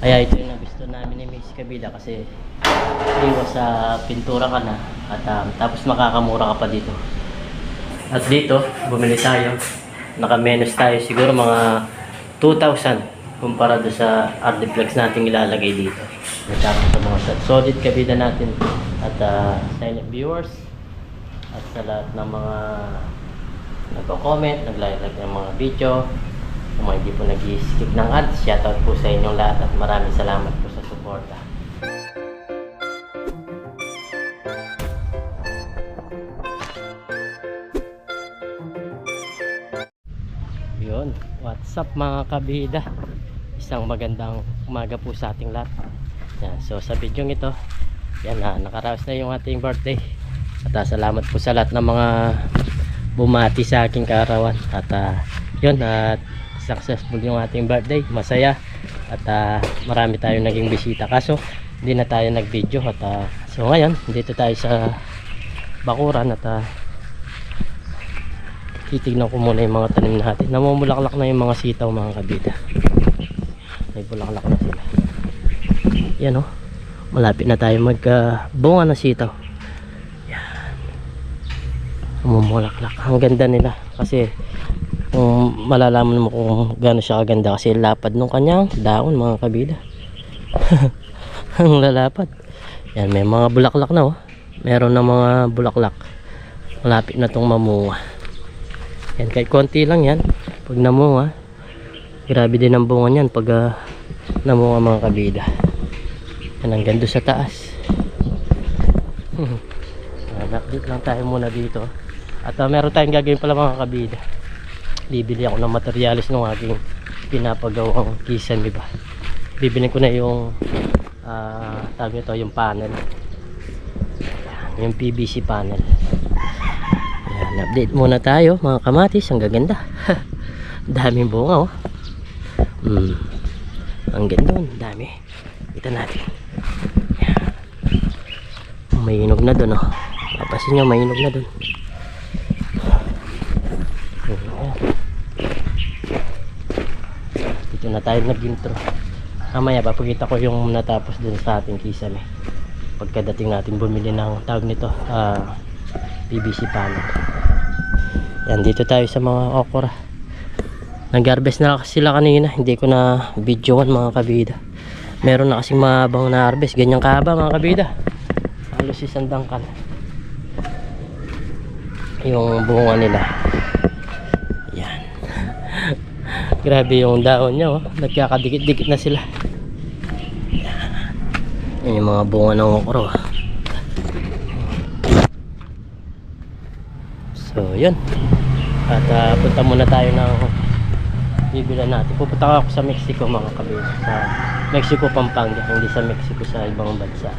Kaya ito yung nagusto namin ni Miss Kabila kasi iwas sa pintura ka na at um, tapos makakamura ka pa dito. At dito, bumili tayo. Naka-menos tayo siguro mga 2,000 kumpara doon sa Ardiplex natin ilalagay dito. Nagkakaroon sa mga solid kabila natin at uh, silent viewers at sa lahat ng mga nagko-comment, naglalagay ng mga video, kung hindi po nag-skip ng ads, shoutout po sa inyong lahat at maraming salamat po sa suporta. Yun, what's up mga kabida? Isang magandang umaga po sa ating lahat. Yan, so sa video ito, yan na, nakaraos na yung ating birthday. At ah, salamat po sa lahat ng mga bumati sa aking kaarawan. At ah, yun, at successful yung ating birthday. Masaya. At ah, marami tayong naging bisita. Kaso, hindi na tayo nag-video. At ah, so ngayon, dito tayo sa bakuran at ah, titignan ko muna yung mga tanim natin. Namumulaklak na yung mga sitaw mga kabida. May bulaklak na sila. Yan o. Malapit na tayo magkabunga ng sitaw. Yan. Namumulaklak. Ang ganda nila. Kasi malalaman mo kung gaano siya kaganda kasi lapad nung kanyang daon mga kabida. Ang lalapad. Yan, may mga bulaklak na oh. Meron na mga bulaklak. Malapit na tong mamunga. Yan, kahit konti lang yan. Pag namunga, grabe din ang bunga niyan pag ah, namunga mga kabida. Yan, ang ganda sa taas. Yan, update lang tayo muna dito. At ah, meron tayong gagawin pala mga kabida. Bibili ako ng materialis ng aking pinapagawang kisan, di ba? Bibili ko na yung ah, tawag nito, yung panel. Yung PVC panel. Ayan, update muna tayo mga kamatis. Ang gaganda. Daming bunga oh. Hmm. Ang ganda oh. Dami. Kita natin. Ayan. May inog na doon oh. Papasin nyo, may inog na doon. Ayan. Na tayo nag-intro. Mamaya papakita ko yung natapos dun sa ating kisame. Pagkadating natin bumili ng tawag nito, ah, PVC panel. Yan, dito tayo sa mga okra. Nag-harvest na sila kanina. Hindi ko na videoan mga kabida. Meron na kasing mahabang na harvest. Ganyan kahaba mga kabida. Halos isang dangkal. Yung bunga nila. Yan. Grabe yung daon niya. Oh. Nagkakadikit-dikit na sila. Yan. Yung mga bunga ng okra. oh. So, yun. At ah, punta muna tayo ng bibilan natin. Pupunta ako sa Mexico mga kabila. Sa Mexico, Pampanga. Hindi sa Mexico sa ibang bansa.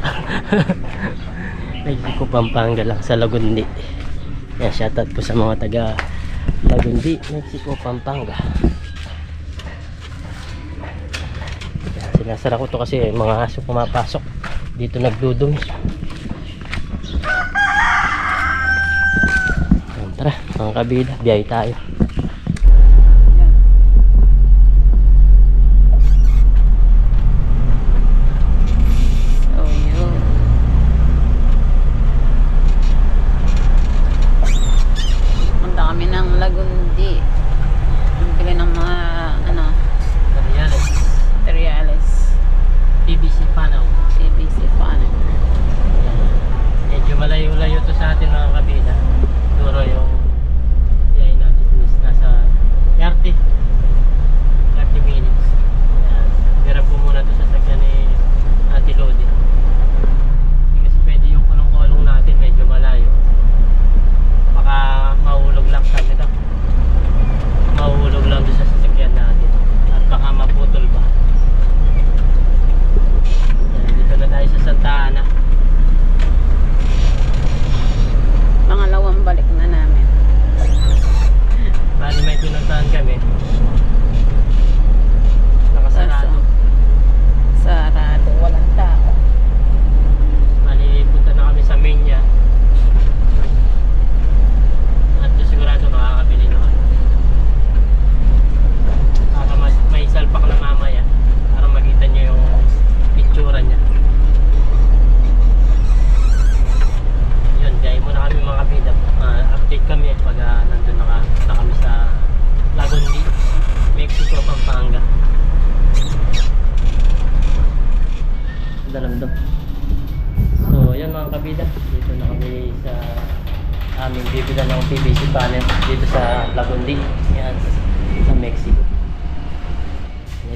Mexico, Pampanga lang. Sa Lagundi. Yan, shoutout po sa mga taga Lagundi, Mexico, Pampanga. Yan, sinasara ko to kasi mga aso pumapasok. Dito nagdudumi. Tara, mga kabida, biyay tayo. saan kami?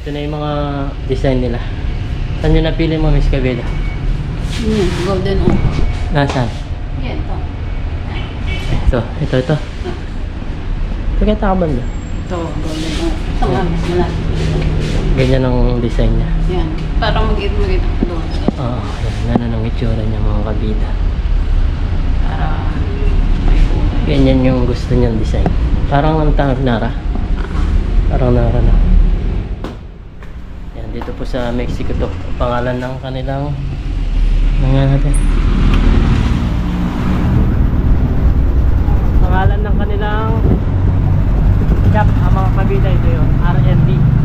Ito na yung mga design nila. Saan nyo napili mo, Miss Cabeda? Yan, golden oak. Nasaan? Yan, ito. Ito, ito, ito. Ito kaya takabal na. Ito, golden oak. Ito nga, mas malaki. Ganyan ang design niya. Yan. Para mag-it-mag-it doon. Oo, yan. Ganun ang itsura niya mga kabida. Para may kulay. Ganyan yung gusto niyang design. Parang ang tawag Nara. Parang Nara na. Po sa Mexico to. Ang Pangalan ng kanilang mga natin. Pangalan ng kanilang shop, ang mga kabida ito yun. RMD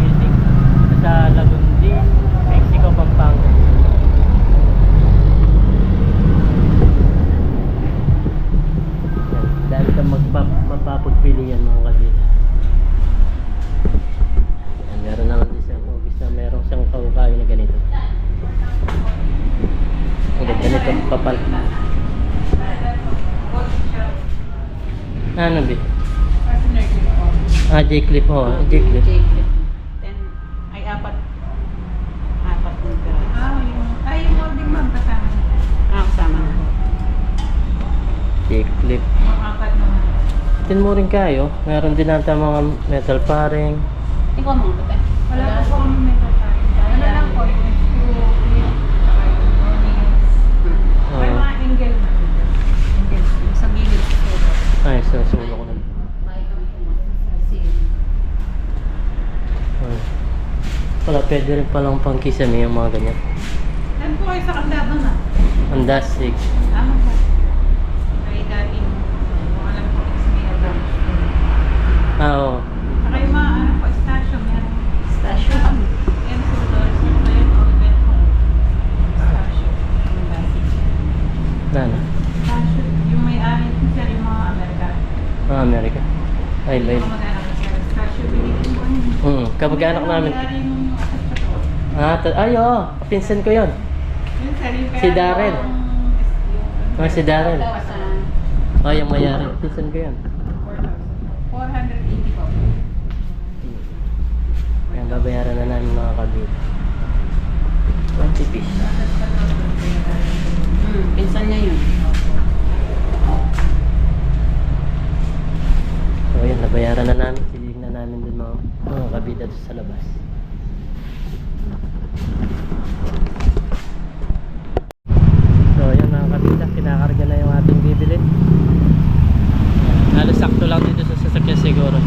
J-clip ho. J-clip. J-clip. Then, ay apat. Apat ng pera. Ah, yung, ay, yung molding ma'am, kasama na. Ah, kasama na. J-clip. Yung apat naman. Tin mo rin kayo. Meron din natin mga metal paring. Ikaw mga puti. Wala po po kami may tatay. Ano lang po, yung screw, yung, saka yung mornings. May Oo. mga angle na. Angle. Yung sa gilid. Ay, sa sulo ko na. May kami kumakas Ah. Wala, pwede rin palang pang kisame yung mga ganyan. Saan po kayo sa kandado na? Ang dasig. Tama po. Ay, dating, kung alam ko, is may alam. Ah, oo. Saka yung mga, ano po, station, meron. Station. Yan sa Dolores, meron na yun, event po. Station. Yung. Na, na. Station, yung may-ari, sir, yung mga Amerikano. Ah, Amerika. Ay, live. Kamag-anak ko siya. Station, binigyan ko yun. Mm, kamag-anak namin. Yung. Ah, ta- ay, oo. Pinsan ko yon. Yun, yung Si kaya Darren. Ah, si Darren. Oh, yung mayari. Pinsan ko yan. 480 po. Ayan, babayaran na namin mga kabit. 20 piece. Hmm, pinsan niya yun. So, ayan, nabayaran na namin. Silig na namin din mga, mga kabita doon sa labas. So, ayan mga kabita. Kinakarga na yung ating bibilin. Halos sakto lang dito sa sasakyan siguro.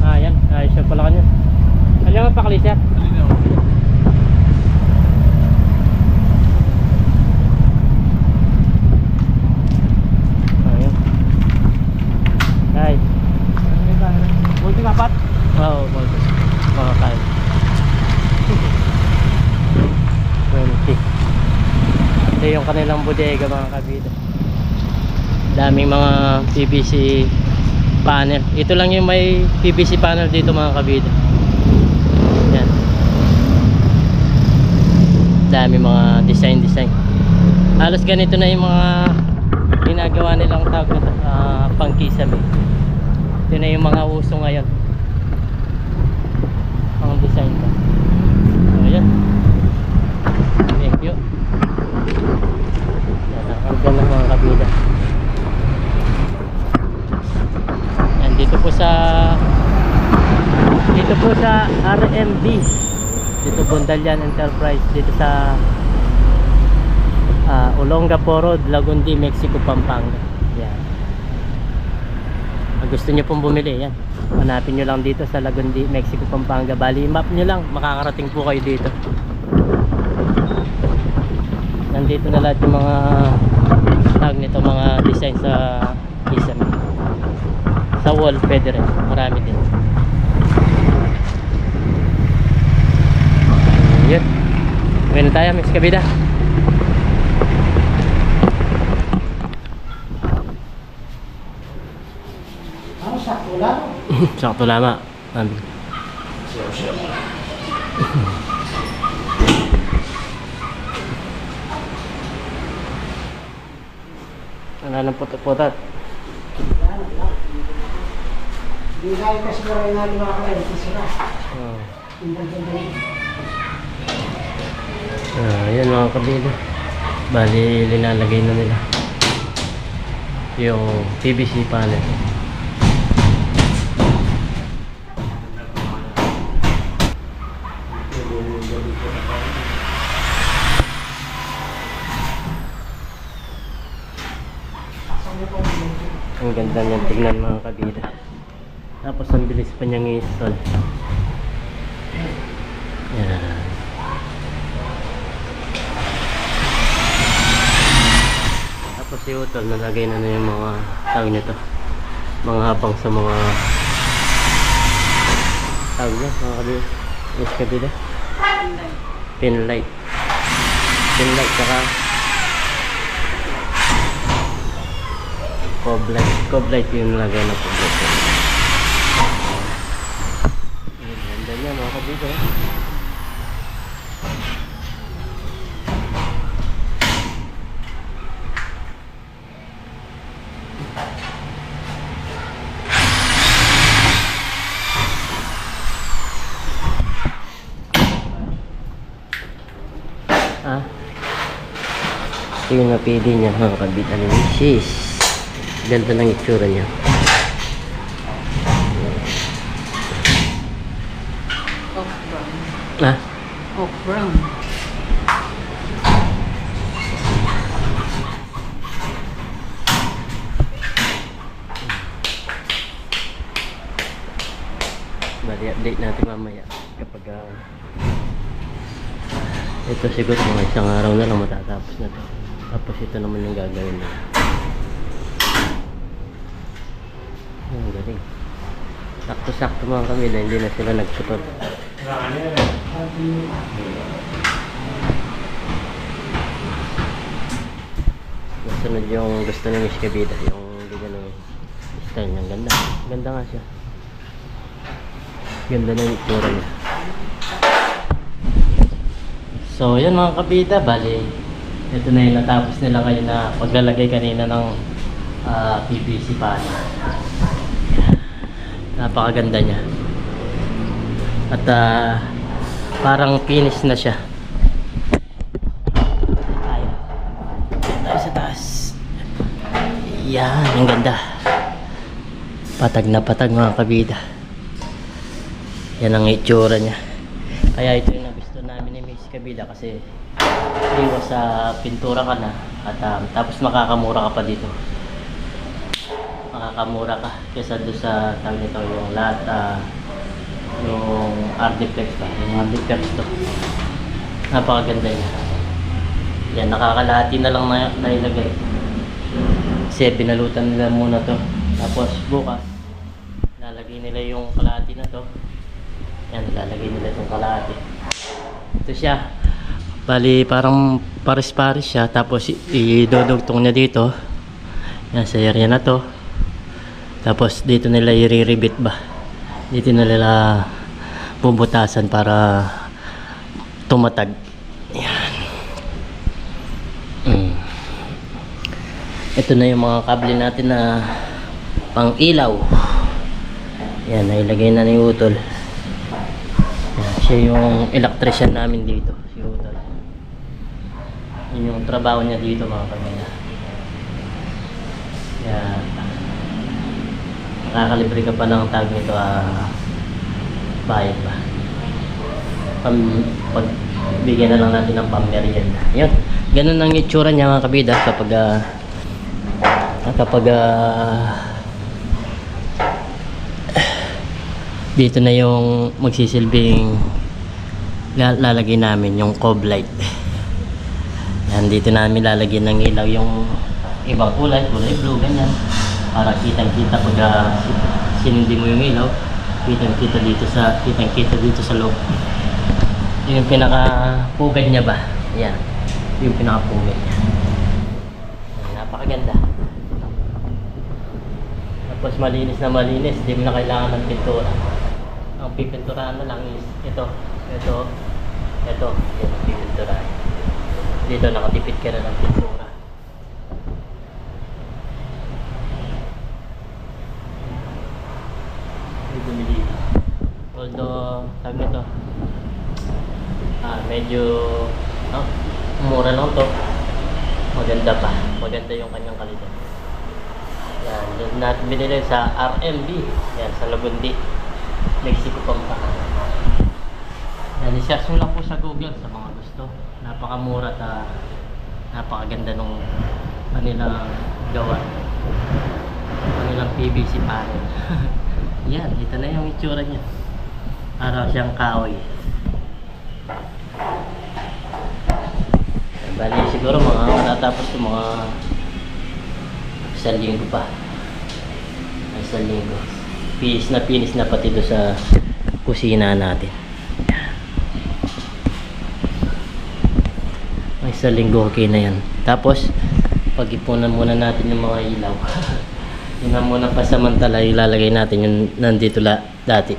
Ah, yan. Ayos siya pala kanya. Alam mo pakali sir? Ayun. Ay. Buti nga pat. Oo, oh, Voltes. Mga kaya. 20. Ito yung kanilang bodega mga kabida. Daming mga PVC panel. Ito lang yung may PVC panel dito mga kabida. Yan. Dami mga design design. Halos ganito na yung mga ginagawa nilang tawag na to, ah, pangkisame. Ito na yung mga uso ngayon. Ang design ko. So, yan. Thank you. Yan, ang ganda ng mga kabila. Yan, dito po sa dito po sa Dito Bundalian Enterprise dito sa ah, Olongapo Road, Lagundi, Mexico, Pampanga. Yan. Pag gusto nyo pong bumili, yan. Hanapin nyo lang dito sa Lagundi, Mexico, Pampanga. Bali, map nyo lang, makakarating po kayo dito. Nandito na lahat yung mga tag nito, mga design sa kisame. Sa wall, pwede rin. Marami din. yun Uwi na tayo, Miss Kabida Ano, sakto lamang? sakto lamang Siyaw, siyaw Wala ng putot-putot. Hindi tayo kasi maray na lumakawin Kasi na Hindi tayo Ah, yan mga kabila. Bali, linalagay na nila. Yung PVC panel. Ang ganda niyan tignan mga kabila. Tapos ang bilis pa niyang i-install. Yan. Tapos si Utol, nalagay na na yung mga tawag nito. Mga habang sa mga tawag niya, mga kabila. Yes, kabila. Pin light. Pin light, saka cob light. Cob light yung nalagay na cob light. Ganda niya mga kabila. Ah. Ito yung napili niya mga kabit. Ano yun? Sis. Ganda ng itsura niya. Oak brown. Ah. Oak brown. Bali, update natin mamaya kapag ah, ito siguro mga isang araw na lang matatapos na to. Tapos ito naman yung gagawin na. Ang galing. Sakto-sakto mga kami na hindi na sila nagputol. Nasunod yung gusto ni Miss Kabida, yung bigyan ng style niya. Ganda. Ganda nga siya. Ganda na yung itsura niya. So, yan mga kabida, bali, ito na yung natapos nila ngayon na paglalagay kanina ng ah, PVC panel. Napakaganda niya. At ah, parang finish na siya. Tayo. Tayo sa taas. Yan, ang ganda. Patag na patag mga kabida. Yan ang itsura niya. Kaya ito yung nagusto namin ni Miss Kabila kasi iwas sa pintura ka na at um, tapos makakamura ka pa dito. Makakamura ka kesa doon sa tawag nito yung lata yung Ardiplex pa. Yung Ardiplex to. Napakaganda niya. Yan, nakakalahati na lang na nailagay. Kasi binalutan nila muna to. Tapos bukas, lalagay nila yung kalahati na to. Yan, lalagay nila itong kalahati. Ito siya. Bali, parang pares-pares siya. Tapos, i- idodugtong niya dito. Yan, sa area na to. Tapos, dito nila i-rebit ba. Dito nila bubutasan para tumatag. Yan. Mm. Ito na yung mga kable natin na pang ilaw. Yan, nailagay na ni Utol. Yan, siya yung electrician namin dito. Yun yung trabaho niya dito mga kamila. Kaya, nakakalibre ka pa ng tag nito, ah, bayad ba? Pam, pag bigyan na lang natin ng pamerienda. Yun, ganun ang itsura niya mga kabida kapag ah, kapag ah, dito na yung magsisilbing la- lalagay namin yung cob light dito namin lalagyan ng ilaw yung ibang kulay kulay blue ganyan. Para kitang kita pag uh, sinindi mo yung ilaw kitang kita dito sa kitang kita dito sa loob. Yun yung pinaka pugad niya ba? Yan yung pinaka pugad niya. Napakaganda. Tapos malinis na malinis, hindi mo na kailangan ng pintura. Ang pipinturahan na lang is ito, ito, ito, yan ang pipinturahan dito nakatipid ka na ng pintura. Although sabi mo to ah, medyo no, mura lang to. Maganda pa. Maganda yung kanyang kalidad. Yan doon natin binili sa RMB yan sa Lagundi Mexico Pampanga yan, i-search nyo lang po sa Google sa mga gusto. Napakamura at ah, napakaganda nung kanilang gawa. Kanilang PVC panel. Yan, ito na yung itsura niya. Para siyang kahoy. Bali siguro mga matatapos yung mga isang linggo pa. Isang linggo. Pinis na pinis na pati doon sa kusina natin. Isang linggo okay na yan. Tapos, pag-ipunan muna natin yung mga ilaw. yun na muna pasamantala ilalagay natin yung nandito la, dati.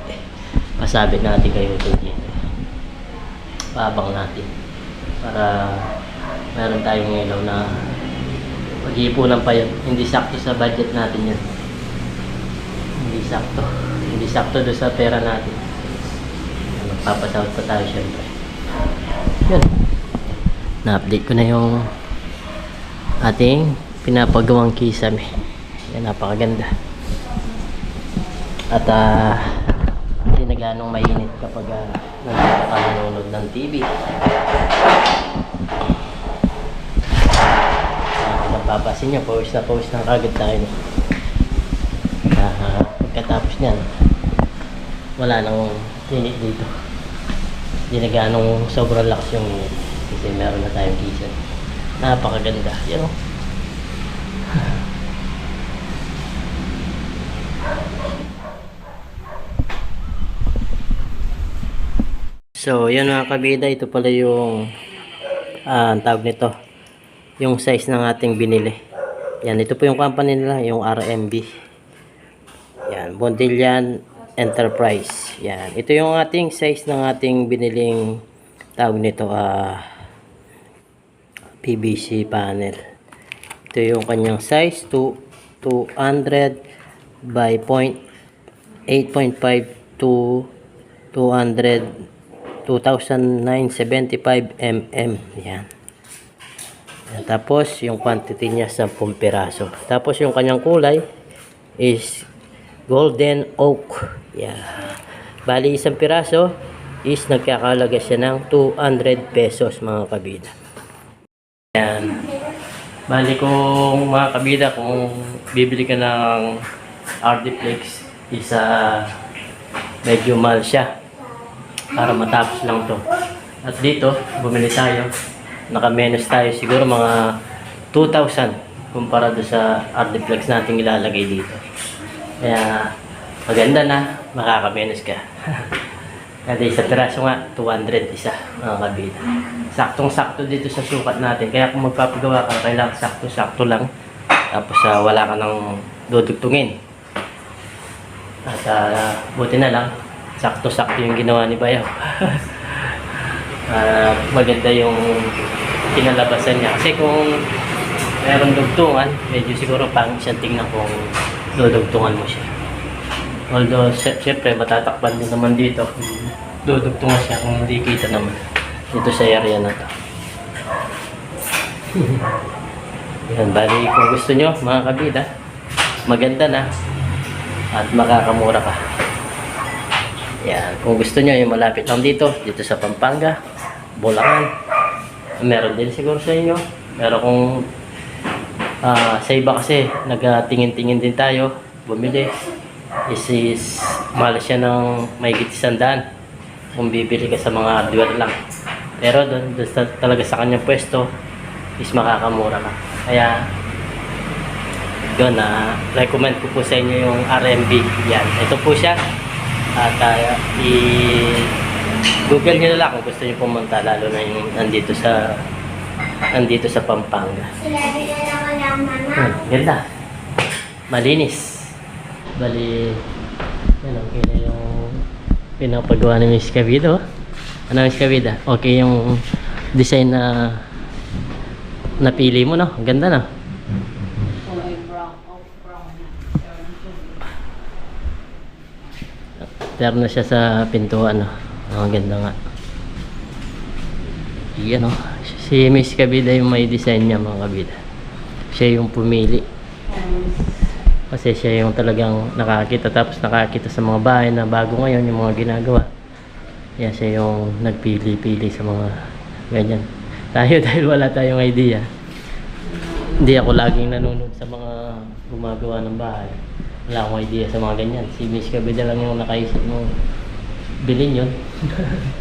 Pasabit natin kayo ito dito. Paabang natin. Para meron tayong ilaw na pag-iipunan pa yun. Hindi sakto sa budget natin yun. Hindi sakto. Hindi sakto doon sa pera natin. Magpapasahod pa tayo syempre. Yun. Na-update ko na yung ating pinapagawang kisame. Yan, napakaganda. At ah, hindi na ganong mainit kapag uh, ka nanonood ng TV. Ah, napapasin nyo, pawis na pawis na kagad tayo. Ah, pagkatapos niyan, wala nang init dito. Hindi na ganong sobrang lakas yung. Kasi meron na tayong kisan. Napakaganda. Yan o. So, yun mga kabida, ito pala yung ah, ang tawag nito. Yung size ng ating binili. Yan, ito po yung company nila, yung RMB. Yan, Bondilian Enterprise. Yan, ito yung ating size ng ating biniling tawag nito, ah PVC panel. Ito yung kanyang size, to 200 by point 8.5 to 200 2,975 mm. Yan. Yan. Tapos, yung quantity niya 10 piraso. Tapos, yung kanyang kulay is golden oak. Yan. Bali, isang piraso is nagkakalaga siya ng 200 pesos mga kabida. Yan. Bali, kung mga kabida, kung bibili ka ng Ardiplex, isa medyo mahal siya para matapos lang to. At dito, bumili tayo. Naka-menos tayo siguro mga 2,000 kumpara do sa Ardiplex natin ilalagay dito. Kaya maganda na, makaka-menos ka. Kasi sa piraso nga, 200 isa mga kabila. Saktong-sakto dito sa sukat natin. Kaya kung magpapagawa ka, kailangan sakto-sakto lang. Tapos ah, wala ka nang dudugtungin. At ah, buti na lang, sakto-sakto yung ginawa ni Bayaw. Ah, maganda yung kinalabasan niya. Kasi kung meron dugtungan, medyo siguro pang siyang tingnan kung dudugtungan mo siya. Although, syempre, matatakpan din naman dito. Dudugtungan siya kung hindi kita naman dito sa area na to. Yan, bali kung gusto nyo, mga kabida, maganda na at makakamura ka. Yan, kung gusto nyo yung malapit lang dito, dito sa Pampanga, Bulacan, meron din siguro sa inyo. Pero kung ah, sa iba kasi, nagtingin-tingin din tayo, bumili, is, is mahal siya ng may sandaan kung bibili ka sa mga hardware lang. Pero doon, doon talaga sa kanyang pwesto, is makakamura ka. Kaya, yun, na recommend ko po sa inyo yung RMB. Yan, ito po siya. At uh, i-google nyo na lang kung gusto nyo pumunta, lalo na yung nandito sa nandito sa Pampanga. Hmm, ganda. Malinis. Bali, yan, okay yung pinapagawa ni Miss Cavida. oh. Ano Miss Cavida? Okay yung design na napili mo, no? Ganda, no? Na. Meron na siya sa pintuan. No? Ang ganda nga. Yan o. Si Miss Kabida yung may design niya mga kabida. Siya yung pumili. Kasi siya yung talagang nakakita tapos nakakita sa mga bahay na bago ngayon yung mga ginagawa. Yan siya yung nagpili-pili sa mga ganyan. Tayo dahil wala tayong idea. Hindi ako laging nanonood sa mga gumagawa ng bahay. Wala akong idea sa mga ganyan. Si Miss Kabida lang yung nakaisip mo bilhin yun.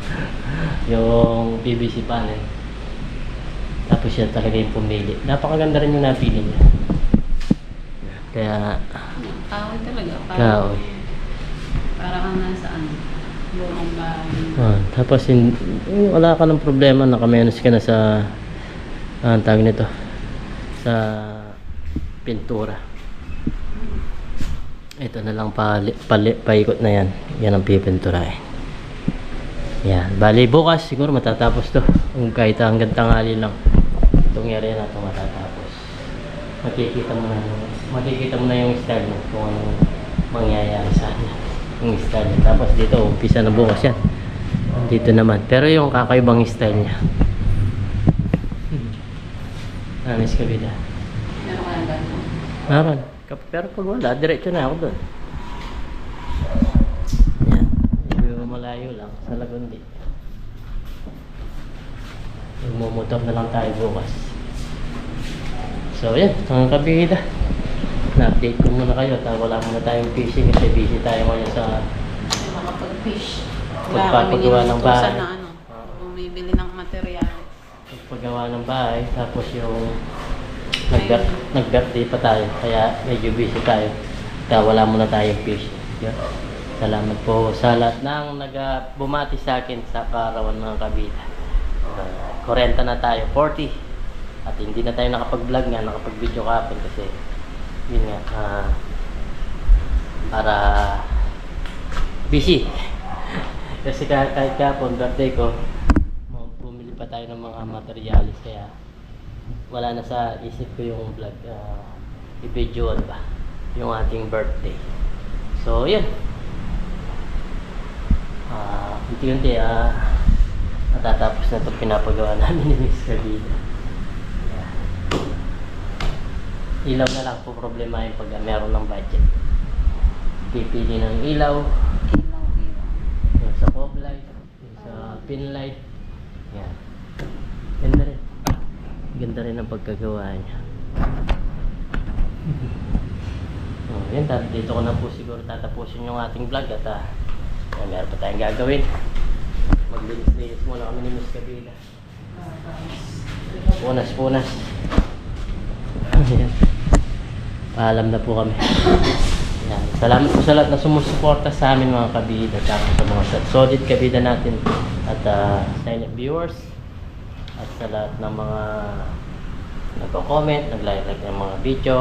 yung PVC panel. Tapos siya talaga yung pumili. Napakaganda rin yung napili niya. Kaya, Kahoy talaga. Para, kahoy. para kang nasa ano. Buong bahay. Ah, tapos eh, wala ka ng problema, nakamenos ka na sa ah, ang tawag nito sa pintura. Ito na lang pali, pali, paikot na yan. Yan ang pipinturahin. Yan. Bali bukas siguro matatapos to. Kung kahit hanggang tanghali lang. Itong area na to matatapos. Makikita mo na makikita mo na yung style mo kung anong mangyayari sa kanya. Yung style niya. Tapos dito, umpisa na bukas yan. Dito naman. Pero yung kakaibang style niya. Anis ka bida. Meron Pero pag wala, diretso na ako doon. Yan. Malayo lang sa Lagundi. Magmumotor na lang tayo bukas. So yan, mga kabida. Na-update ko muna kayo. Ta wala muna tayong fishing kasi busy tayo ngayon sa makapag-fish. Pagpapagawa ng bahay. na ano. Bumibili ng material. paggawa ng bahay. Tapos yung nag- nag-birthday pa tayo. Kaya medyo busy tayo. Kaya wala muna tayong fish. Yun. Salamat po sa lahat ng nag bumati sa akin sa karawan mga kabida. Uh, 40 na tayo, 40. At hindi na tayo nakapag-vlog nga, nakapag-video kahapon kasi yun nga, ah, para busy. kasi kahit, kahapon, birthday ko, bumili pa tayo ng mga materialis kaya wala na sa isip ko yung vlog, uh, i-video ba, yung ating birthday. So, yun. Ah, unti-unti, ah, matatapos na itong pinapagawa namin ni Miss Carlita. Yeah. Ilaw na lang po problema yung pag meron ng budget. Pipili ng ilaw, yung sa fog light, yung sa pin light. Yan. Ganda rin. Ganda rin ang pagkagawa niya. oh, yan, dito ko na po siguro tatapusin yung ating vlog at ah, yan, meron pa tayong gagawin. Maglinis-linis muna kami ni Miss Kabila. Punas-punas. Ayan. Paalam na po kami. Yan. Salamat po sa lahat na sumusuporta sa amin mga kabida at sa mga solid kabida natin at uh, sa inyo viewers at sa lahat ng mga nagko-comment, nag-like ng mga video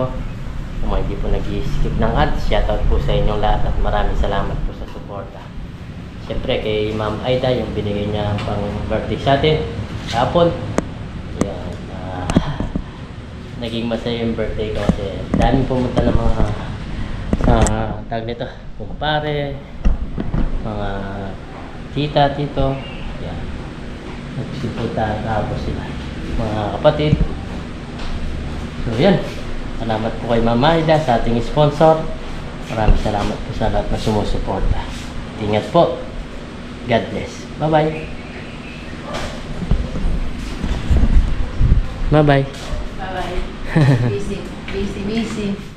kung mga hindi po nag-skip ng ads, shoutout po sa inyong lahat at maraming salamat po sa suporta. Siyempre kay Ma'am Aida yung binigay niya pang birthday sa atin kahapon. Naging masaya yung birthday ko kasi daming pumunta ng mga uh, tag nito, kumpare, mga tita, tito, yan. Nagsipunta tapos sila, mga kapatid. So yan, salamat po kay Mama Aida sa ating sponsor. Maraming salamat po sa lahat na sumusuporta. Ingat po. God bless. Bye-bye. Bye-bye. Busy, busy, busy.